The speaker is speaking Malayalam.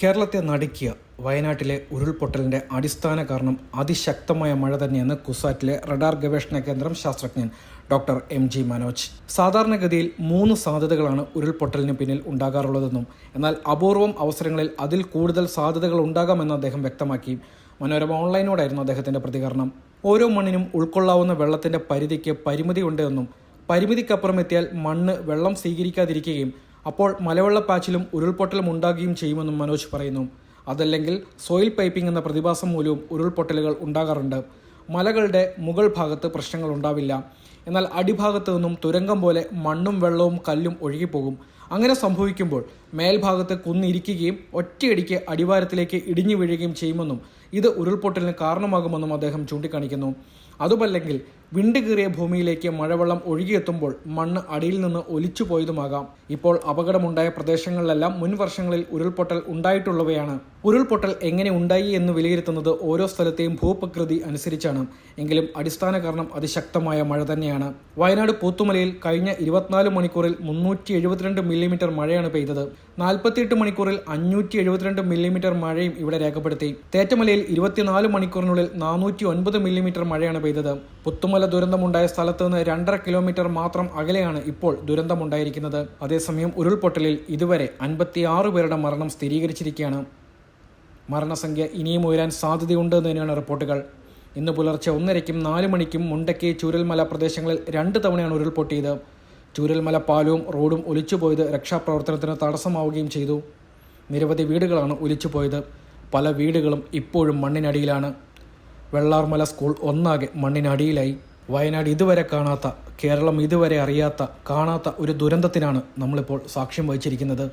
കേരളത്തെ നടുക്കിയ വയനാട്ടിലെ ഉരുൾപൊട്ടലിന്റെ അടിസ്ഥാന കാരണം അതിശക്തമായ മഴ തന്നെയെന്ന് കുസാറ്റിലെ റഡാർ ഗവേഷണ കേന്ദ്രം ശാസ്ത്രജ്ഞൻ ഡോക്ടർ എം ജി മനോജ്. സാധാരണഗതിയിൽ മൂന്ന് സാധ്യതകളാണ് ഉരുൾപൊട്ടലിന് പിന്നിൽ ഉണ്ടാകാറുള്ളതെന്നും എന്നാൽ അപൂർവം അവസരങ്ങളിൽ അതിൽ കൂടുതൽ സാധ്യതകൾ ഉണ്ടാകാമെന്ന് അദ്ദേഹം വ്യക്തമാക്കി. മനോരമ ഓൺലൈനോടായിരുന്നു അദ്ദേഹത്തിന്റെ പ്രതികരണം. ഓരോ മണ്ണിനും ഉൾക്കൊള്ളാവുന്ന വെള്ളത്തിന്റെ പരിധിക്ക് പരിമിതിയുണ്ടെന്നും പരിമിതിക്കപ്പുറം എത്തിയാൽ മണ്ണ് വെള്ളം സ്വീകരിക്കാതിരിക്കുകയും അപ്പോൾ മലവെള്ളപ്പാച്ചിലും ഉരുൾപൊട്ടലും ഉണ്ടാകുകയും ചെയ്യുമെന്നും മനോജ് പറയുന്നു. അതല്ലെങ്കിൽ സോയിൽ പൈപ്പിംഗ് എന്ന പ്രതിഭാസം മൂലവും ഉരുൾപൊട്ടലുകൾ ഉണ്ടാകാറുണ്ട്. മലകളുടെ മുകൾ ഭാഗത്ത് പ്രശ്നങ്ങൾ ഉണ്ടാവില്ല. എന്നാൽ അടിഭാഗത്തു നിന്നും തുരങ്കം പോലെ മണ്ണും വെള്ളവും കല്ലും ഒഴുകിപ്പോകും. അങ്ങനെ സംഭവിക്കുമ്പോൾ മേൽഭാഗത്ത് കുന്നിരിക്കുകയും ഒറ്റയടിക്ക് അടിവാരത്തിലേക്ക് ഇടിഞ്ഞു വീഴുകയും ചെയ്യുമെന്നും ഇത് ഉരുൾപൊട്ടലിന് കാരണമാകുമെന്നും അദ്ദേഹം ചൂണ്ടിക്കാണിക്കുന്നു. അതുമല്ലെങ്കിൽ വിണ്ട് കീറിയ ഭൂമിയിലേക്ക് മഴവെള്ളം ഒഴുകിയെത്തുമ്പോൾ മണ്ണ് അടിയിൽ നിന്ന് ഒലിച്ചു പോയതുമാകാം. ഇപ്പോൾ അപകടമുണ്ടായ പ്രദേശങ്ങളിലെല്ലാം മുൻ വർഷങ്ങളിൽ ഉരുൾപൊട്ടൽ ഉണ്ടായിട്ടുള്ളവയാണ്. ഉരുൾപൊട്ടൽ എങ്ങനെ ഉണ്ടായി എന്ന് വിലയിരുത്തുന്നത് ഓരോ സ്ഥലത്തെയും ഭൂപ്രകൃതി അനുസരിച്ചാണ്. എങ്കിലും അടിസ്ഥാന കാരണം അതിശക്തമായ മഴ തന്നെയാണ്. വയനാട് പൂത്തുമലയിൽ കഴിഞ്ഞ ഇരുപത്തിനാല് മണിക്കൂറിൽ മുന്നൂറ്റി എഴുപത്തിരണ്ട് മില്ലിമീറ്റർ മഴയാണ് പെയ്തത്. നാൽപ്പത്തിയെട്ട് മണിക്കൂറിൽ അഞ്ഞൂറ്റി എഴുപത്തിരണ്ട് മില്ലിമീറ്റർ മഴയും ഇവിടെ രേഖപ്പെടുത്തി. തേറ്റമലയിൽ ഇരുപത്തിനാല് മണിക്കൂറിനുള്ളിൽ നാനൂറ്റി ഒൻപത് മില്ലിമീറ്റർ മഴയാണ് പെയ്തത്. പുത്തുമല ദുരന്തമുണ്ടായ സ്ഥലത്ത് നിന്ന് രണ്ടര കിലോമീറ്റർ മാത്രം അകലെയാണ് ഇപ്പോൾ ദുരന്തമുണ്ടായിരിക്കുന്നത്. അതേസമയം ഉരുൾപൊട്ടലിൽ ഇതുവരെ അൻപത്തിയാറ് പേരുടെ മരണം സ്ഥിരീകരിച്ചിരിക്കുകയാണ്. മരണസംഖ്യ ഇനിയും ഉയരാൻ സാധ്യതയുണ്ട് തന്നെയാണ് റിപ്പോർട്ടുകൾ. ഇന്ന് പുലർച്ചെ ഒന്നരയ്ക്കും നാല് മണിക്കും മുണ്ടക്കി ചൂരൽമല പ്രദേശങ്ങളിൽ രണ്ട് തവണയാണ് ഉരുൾപൊട്ടിയത്. ചൂരൽമല പാലവും റോഡും ഒലിച്ചുപോയത് രക്ഷാപ്രവർത്തനത്തിന് തടസ്സമാവുകയും ചെയ്തു. നിരവധി വീടുകളാണ് ഒലിച്ചുപോയത്. പല വീടുകളും ഇപ്പോഴും മണ്ണിനടിയിലാണ്. വെള്ളാർമല സ്കൂൾ ഒന്നാകെ മണ്ണിനടിയിലായി. വയനാട് ഇതുവരെ കാണാത്ത കേരളം ഇതുവരെ അറിയാത്ത കാണാത്ത ഒരു ദുരന്തത്തിനാണ് നമ്മളിപ്പോൾ സാക്ഷ്യം വഹിച്ചിരിക്കുന്നത്.